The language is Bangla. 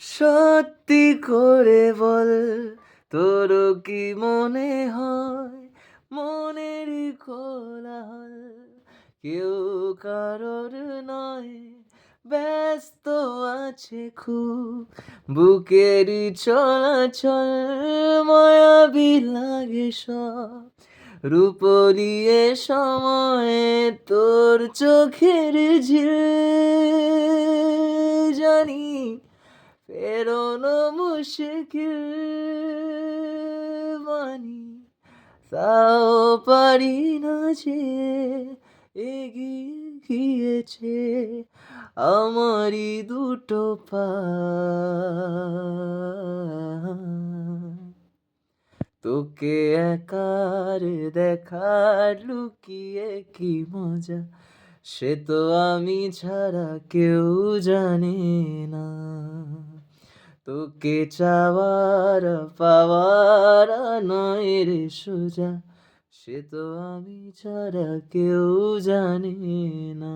সত্যি করে বল তোর কি মনে হয়? মনের কোলাহল কেউ কারোর নয়, ব্যস্ত আছে খুব। বুকেরই চলাচল মায়াবি লাগে সব। রূপলিয়ে সময়ে তোর চোখের ঝিল জানি ফেরোনো মুশকিল মানি, তাও পারি না যে এগিয়ে গিয়েছে আমারই দুটো পা। তোকে একার দেখার লুকিয়ে কি মজা, সে তো আমি ছাড়া কেউ জানে না। তোকে চাওয়ার পাওয়ার নয় রে সোজা সে তো আমি ছাড়া কেউ জানে না।